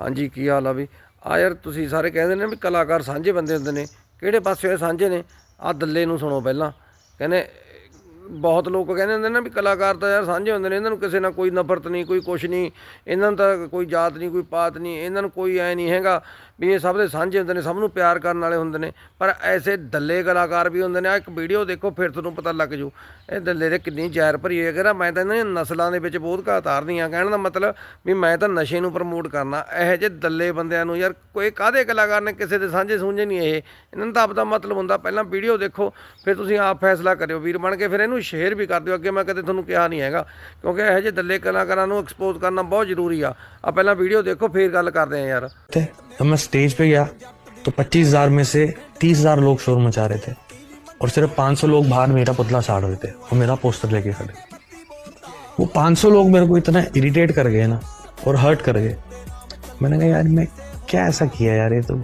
ਹਾਂਜੀ, ਕੀ ਹਾਲ ਆ ਵੀ ਆ ਯਾਰ, ਤੁਸੀਂ ਸਾਰੇ ਕਹਿੰਦੇ ਨੇ ਵੀ ਕਲਾਕਾਰ ਸਾਂਝੇ ਬੰਦੇ ਹੁੰਦੇ ਨੇ। ਕਿਹੜੇ ਪਾਸੇ ਇਹ ਸਾਂਝੇ ਨੇ? ਆ ਦੱਲੇ ਨੂੰ ਸੁਣੋ ਪਹਿਲਾਂ। ਕਹਿੰਦੇ ਬਹੁਤ ਲੋਕ ਕਹਿੰਦੇ ਹੁੰਦੇ ਨੇ ਵੀ ਕਲਾਕਾਰ ਤਾਂ ਯਾਰ ਸਾਂਝੇ ਹੁੰਦੇ ਨੇ, ਇਹਨਾਂ ਨੂੰ ਕਿਸੇ ਨਾਲ ਕੋਈ ਨਫ਼ਰਤ ਨਹੀਂ, ਕੋਈ ਕੁਛ ਨਹੀਂ, ਇਹਨਾਂ ਨੂੰ ਤਾਂ ਕੋਈ ਜਾਤ ਨਹੀਂ, ਕੋਈ ਪਾਤ ਨਹੀਂ, ਇਹਨਾਂ ਨੂੰ ਕੋਈ ਐ ਨਹੀਂ ਹੈਗਾ ਵੀ ਇਹ ਸਭ ਦੇ ਸਾਂਝੇ ਹੁੰਦੇ ਨੇ, ਸਭ ਨੂੰ ਪਿਆਰ ਕਰਨ ਵਾਲੇ ਹੁੰਦੇ ਨੇ, ਪਰ ਐਸੇ ਦੱਲੇ ਕਲਾਕਾਰ ਵੀ ਹੁੰਦੇ ਨੇ ਆ ਇੱਕ ਵੀਡੀਓ ਦੇਖੋ ਫਿਰ ਤੁਹਾਨੂੰ ਪਤਾ ਲੱਗ ਜੂ, ਇਹ ਦੱਲੇ ਦੇ ਕਿੰਨੀ ਜ਼ਹਿਰ ਭਰੀ ਹੈ, ਕਹਿੰਦਾ ਮੈਂ ਤਾਂ ਇਹਨਾਂ ਦੀਆਂ ਨਸਲਾਂ ਦੇ ਵਿੱਚ ਬਹੁਤ ਘਾਤ ਆਰਨੀ ਆ ਕਹਿਣ ਦਾ ਮਤਲਬ ਵੀ ਮੈਂ ਤਾਂ ਨਸ਼ੇ ਨੂੰ ਪ੍ਰਮੋਟ ਕਰਨਾ, ਇਹੋ ਜਿਹੇ ਦੱਲੇ ਬੰਦਿਆਂ ਨੂੰ ਯਾਰ ਕੋਈ ਕਾਹਦੇ ਕਲਾਕਾਰ ਨੇ, ਕਿਸੇ ਦੇ ਸਾਂਝੇ ਸੂਝੇ ਨਹੀਂ ਇਹ, ਇਹਨਾਂ ਨੂੰ ਤਾਂ ਆਪਦਾ ਮਤਲਬ ਹੁੰਦਾ, ਪਹਿਲਾਂ ਵੀਡੀਓ ਦੇਖੋ, ਫਿਰ ਤੁਸੀਂ ਆਪ ਫੈਸਲਾ ਕਰਿਓ, ਵੀਰ ਬਣ ਕੇ ਫਿਰ ਇਹਨੂੰ ਸ਼ੇਅਰ ਵੀ ਕਰ ਦਿਓ ਅੱਗੇ ਮੈਂ ਕਦੇ ਤੁਹਾਨੂੰ ਕਿਹਾ ਨਹੀਂ ਹੈਗਾ ਕਿਉਂਕਿ ਇਹੋ ਜਿਹੇ ਦੱਲੇ ਕਲਾਕਾਰਾਂ ਨੂੰ ਐਕਸਪੋਜ਼ ਕਰਨਾ ਬਹੁਤ ਜ਼ਰੂਰੀ ਆ ਆ ਪਹਿਲਾਂ ਵੀਡੀਓ ਦੇਖੋ ਫਿਰ ਗੱਲ ਕਰਦੇ ਆ ਯਾਰ थे जब मैं स्टेज पे गया तो पच्चीस हजार में से तीस हजार लोग शोर मचा रहे थे और सिर्फ पाँच सौ लोग बाहर मेरा पुतला साड़ रहे थे और मेरा पोस्टर लेके खड़े वो पाँच सौ लोग मेरे को इतना इरिटेट कर गए ना और हर्ट कर गए मैंने कहा यार मैं क्या ऐसा किया यार ये तो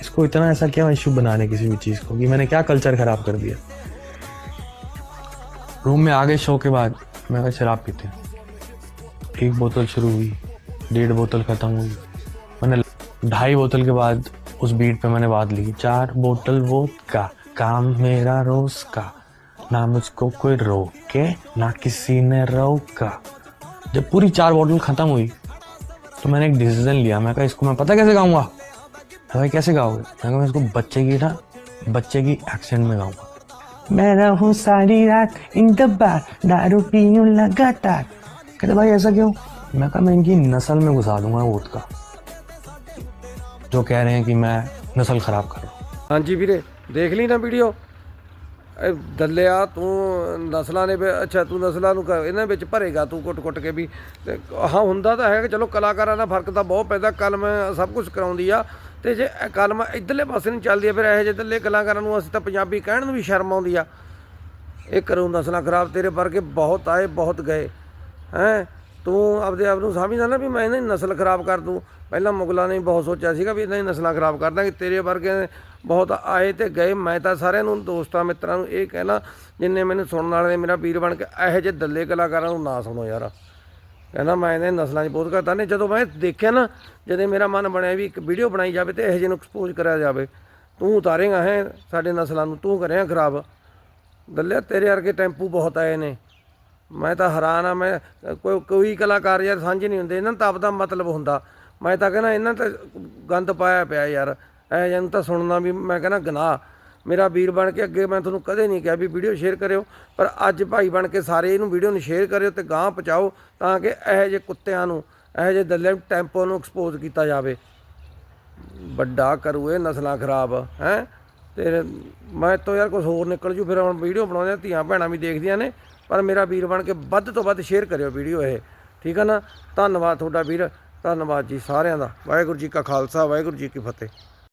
इसको इतना ऐसा क्या इशू बनाने किसी भी चीज़ को कि मैंने क्या कल्चर खराब कर दिया रूम में आ गए शो के बाद मैं शराब पीते एक बोतल शुरू हुई, डेढ़ बोतल खत्म हुई। मैंने ढाई बोतल के बाद उस बीट पे मैंने बात ली चार बोतल वो का काम मेरा रोज का ना मुझको कोई रोके, ना किसी ने रोका। जब पूरी चार बोतल खत्म हुई तो मैंने एक डिसीज़न लिया। मैं कहा, इसको मैं पता कैसे गाऊँगा? भाई, कैसे गाओगे? मैं कहा, मैं इसको बच्चे की ना, बच्चे की एक्सेंट में गाऊँगा। मैं रहूँ सारी रात इन दब्बार दारू पी लगातार। कहते, भाई, ऐसा क्यों? मैं कहा, मैं इनकी नस्ल में घुसा दूँगा वोट का, जो कह रहे हैं कि मैं नस्ल ख़राब कर रहा हूँ। हाँ जी भी देख ली ना वीडियो? ਦੱਲਿਆ, ਤੂੰ ਨਸਲਾਂ ਨੇ ਵਿੱਚ- ਅੱਛਾ, ਤੂੰ ਨਸਲਾਂ ਨੂੰ ਕ- ਇਹਨਾਂ ਵਿੱਚ ਭਰੇਗਾ ਤੂੰ ਕੁੱਟ-ਕੁੱਟ ਕੇ ਵੀ। ਤੇ ਹਾਂ, ਹੁੰਦਾ ਤਾਂ ਹੈ ਕਿ ਚਲੋ ਕਲਾਕਾਰਾਂ ਦਾ ਫ਼ਰਕ ਤਾਂ ਬਹੁਤ ਪੈਂਦਾ, ਕਲਮ ਸਭ ਕੁਝ ਕਰਾਉਂਦੀ ਆ। ਤੇ ਜੇ ਕਲਮ ਇਧਰਲੇ ਪਾਸੇ ਨੂੰ ਚੱਲਦੀ ਆ, ਫਿਰ ਇਹੋ ਜਿਹੇ ਦੱਲੇ ਕਲਾਕਾਰਾਂ ਨੂੰ ਅਸੀਂ ਤਾਂ ਪੰਜਾਬੀ ਕਹਿਣ ਨੂੰ ਵੀ ਸ਼ਰਮ ਆਉਂਦੀ ਆ। ਇਹ ਕਰੂ ਨਸਲਾਂ ਖਰਾਬ ਤੇਰੇ ਵਰਗੇ ਬਹੁਤ ਆਏ, ਬਹੁਤ ਗਏ। ਹੈਂ? ਤੂੰ ਆਪਦੇ ਆਪ ਨੂੰ ਸਮਝਦਾ ਨਾ ਵੀ ਮੈਂ ਇਹਨਾਂ ਦੀ ਨਸਲ ਖਰਾਬ ਕਰ ਦੂੰ। ਪਹਿਲਾਂ ਮੁਗਲਾਂ ਨੇ ਬਹੁਤ ਸੋਚਿਆ ਸੀਗਾ ਵੀ ਇਹਨਾਂ ਦੀ ਨਸਲਾਂ ਖਰਾਬ ਕਰ ਦਾਂਗੇ, ਤੇਰੇ ਵਰਗੇ ਬਹੁਤ ਆਏ ਤੇ ਗਏ। ਮੈਂ ਤਾਂ ਸਾਰਿਆਂ ਨੂੰ, ਦੋਸਤਾਂ, ਮਿੱਤਰਾਂ ਨੂੰ ਇਹ ਕਹਿਣਾ, ਜਿੰਨੇ ਮੈਨੂੰ ਸੁਣਨ ਵਾਲੇ ਨੇ ਮੇਰਾ ਵੀਰ ਬਣ ਕੇ, ਇਹੋ ਜਿਹੇ ਦੱਲੇ ਕਲਾਕਾਰਾਂ ਨੂੰ ਨਾ ਸੁਣੋ ਯਾਰ। ਕਹਿੰਦਾ ਮੈਂ ਇਹਨਾਂ ਦੀ ਨਸਲਾਂ 'ਚ ਬਹੁਤ ਘਾਟਾ। ਨੇ ਜਦੋਂ ਮੈਂ ਦੇਖਿਆ ਨਾ, ਜਦੋਂ ਮੇਰਾ ਮਨ ਬਣਿਆ ਵੀ ਇੱਕ ਵੀਡੀਓ ਬਣਾਈ ਜਾਵੇ ਤੇ ਇਹੋ ਜਿਹੇ ਨੂੰ ਐਕਸਪੋਜ਼ ਕਰਿਆ ਜਾਵੇ, ਤੂੰ ਉਤਾਰੇਗਾ ਹੈ ਸਾਡੇ ਨਸਲਾਂ ਨੂੰ, ਤੂੰ ਕਰਿਆ ਖਰਾਬ। ਦੱਲਿਆ ਤੇਰੇ ਵਰਗੇ ਟੈਂਪੂ ਬਹੁਤ ਆਏ ਨੇ। ਮੈਂ ਤਾਂ ਹੈਰਾਨ ਆ, ਮੈਂ ਕੋਈ ਕੋਈ ਕਲਾਕਾਰ ਯਾਰ ਸਾਂਝੇ ਨਹੀਂ ਹੁੰਦੇ, ਇਹਨਾਂ ਤਾਂ ਆਪਦਾ ਮਤਲਬ ਹੁੰਦਾ। ਮੈਂ ਤਾਂ ਕਹਿੰਦਾ ਇਹਨਾਂ ਤੇ ਗੰਦ ਪਾਇਆ ਪਿਆ ਯਾਰ। ਐ ਜਨ ਤਾਂ ਸੁਣਨਾ ਵੀ ਮੈਂ ਕਹਿੰਦਾ ਗਨਾਹ। ਮੇਰਾ ਵੀਰ ਬਣ ਕੇ ਅੱਗੇ ਮੈਂ ਤੁਹਾਨੂੰ ਕਦੇ ਨਹੀਂ ਕਿਹਾ ਵੀ ਵੀਡੀਓ ਸ਼ੇਅਰ ਕਰਿਓ, ਪਰ ਅੱਜ ਭਾਈ ਬਣ ਕੇ ਸਾਰੇ ਇਹਨੂੰ ਵੀਡੀਓ ਨੂੰ ਸ਼ੇਅਰ ਕਰਿਓ ਤੇ ਗਾਂਹ ਪਹੁੰਚਾਓ ਤਾਂ ਕਿ ਇਹੋ ਜਿਹੇ ਕੁੱਤਿਆਂ ਨੂੰ, ਇਹੋ ਜਿਹੇ ਦੱਲੇ ਟੈਂਪੋ ਨੂੰ ਐਕਸਪੋਜ਼ ਕੀਤਾ ਜਾਵੇ। ਵੱਡਾ ਕਰੂ ਇਹ ਨਸਲਾਂ ਖਰਾਬ, ਹੈ? ਤੇ ਮੈਂ ਤੋਂ ਯਾਰ ਕੁਝ ਹੋਰ ਨਿਕਲ ਜੂ ਫਿਰ ਹੁਣ ਵੀਡੀਓ ਬਣਾਉਂਦੇ ਆ, ਧੀਆਂ ਭੈਣਾਂ ਵੀ ਦੇਖਦੀਆਂ ਨੇ ਪਰ ਮੇਰਾ ਵੀਰ ਬਣ ਕੇ ਵੱਧ ਤੋਂ ਵੱਧ ਸ਼ੇਅਰ ਕਰਿਓ ਵੀਡੀਓ ਇਹ ਠੀਕ ਆ ਨਾ? ਧੰਨਵਾਦ ਤੁਹਾਡਾ ਵੀਰ ਧੰਨਵਾਦ ਜੀ ਸਾਰਿਆਂ ਦਾ ਵਾਹਿਗੁਰੂ ਜੀ ਕਾ ਖਾਲਸਾ ਵਾਹਿਗੁਰੂ ਜੀ ਕੀ ਫਤਿਹ।